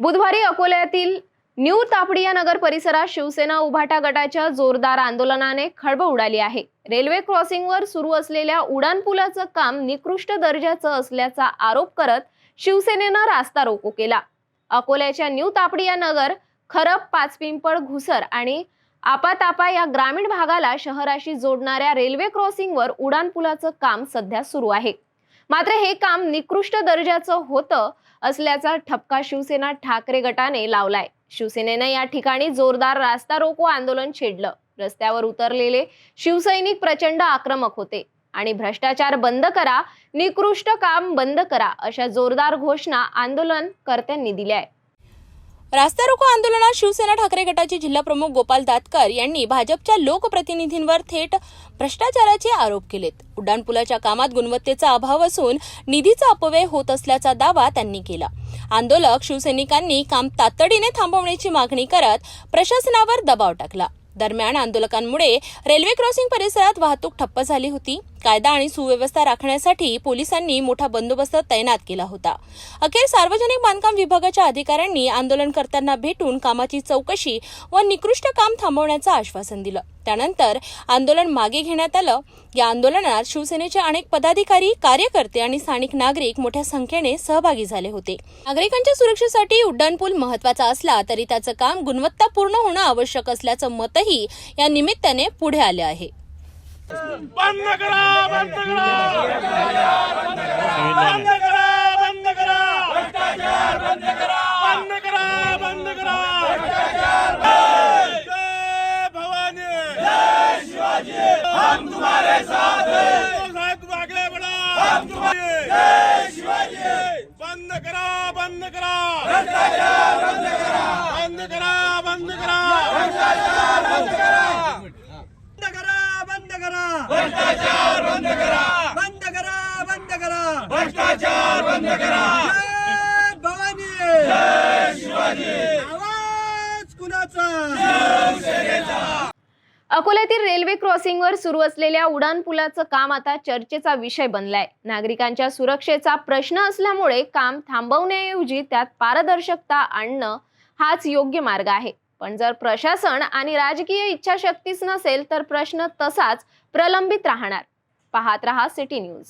बुधवारी अकोल्यातील न्यू तापडिया नगर परिसरात शिवसेना उभाटा गटाच्या जोरदार आंदोलनाने खळबळ उडाली आहे. रेल्वे क्रॉसिंगवर सुरू असलेल्या उडान पुलाचं काम निकृष्ट दर्जाचं असल्याचा आरोप करत शिवसेनेनं रास्ता रोको केला. अकोल्याच्या न्यू तापडिया नगर खरब पाचपिंपळ घुसर आणि आपातापा या ग्रामीण भागाला शहराशी जोडणाऱ्या रेल्वे क्रॉसिंगवर उडान पुलाचं काम सध्या सुरू आहे. मात्र हे काम निकृष्ट दर्जाचं होतं असल्याचा ठपका शिवसेना ठाकरे गटाने लावलाय. शिवसेनेनं या ठिकाणी जोरदार रास्ता रोको आंदोलन छेडलं. रस्त्यावर उतरलेले शिवसैनिक प्रचंड आक्रमक होते. आणि भ्रष्टाचार बंद करा निकृष्ट काम बंद करा अशा जोरदार घोषणा आंदोलनकर्त्यांनी दिल्या आहे रास्ता रोको आंदोलनात शिवसेना ठाकरे गटाचे जिल्हाप्रमुख गोपाल दातकर यांनी भाजपच्या लोकप्रतिनिधींवर थेट भ्रष्टाचाराचे आरोप केलेत. उड्डाणपुलाच्या कामात गुणवत्तेचा अभाव असून निधीचा अपव्यय होत असल्याचा दावा त्यांनी केला. आंदोलक शिवसैनिकांनी काम तातडीने थांबवण्याची मागणी करत प्रशासनावर दबाव टाकला. दरम्यान आंदोलकांमुळे रेल्वे क्रॉसिंग परिसरात वाहतूक ठप्प झाली होती. कायदा आणि सुव्यवस्था राखण्यासाठी पोलिसांनी मोठा बंदोबस्त तैनात केला होता. अखेर सार्वजनिक बांधकाम विभागाच्या अधिकाऱ्यांनी आंदोलनकर्त्यांना भेटून कामाची चौकशी व निकृष्ट काम थांबवण्याचं आश्वासन दिलं. त्यानंतर आंदोलन मागे घेण्यात आलं. या आंदोलनात शिवसेनेचे अनेक पदाधिकारी कार्यकर्ते आणि स्थानिक नागरिक मोठ्या संख्येने सहभागी झाले होते. नागरिकांच्या सुरक्षेसाठी उड्डाणपूल महत्त्वाचा असला तरी त्याचं काम गुणवत्तापूर्ण होणं आवश्यक असल्याचं मतही या निमित्ताने पुढे आलं आहे. बंद करा बंद करा. बंद करा बंद करा. बंद करा बंद करा बंद करा जय भवानी. जय शिवाजी हम तुम्हारे साथ साहब तुम आगे हम तुम्हारे जय शिवाजी बंद करा बंद करा बंद करा. बंद करा बंद करा बंद करा भ्रष्टाचार बंद करा बंद करा बंद करा भ्रष्टाचार बंद करा. जय भवानी. जय शिवाजी. आवाज कुणाचा? अकोल्यातील रेल्वे क्रॉसिंगवर सुरू असलेल्या उडान पुलाचं काम आता चर्चेचा विषय बनलाय. नागरिकांच्या सुरक्षेचा प्रश्न असल्यामुळे काम थांबवण्याऐवजी त्यात पारदर्शकता आणणं हाच योग्य मार्ग आहे. पण जर प्रशासन आणि राजकीय इच्छाशक्तीच नसेल तर प्रश्न तसाच प्रलंबित राहणार. पाहत रहा सिटी न्यूज.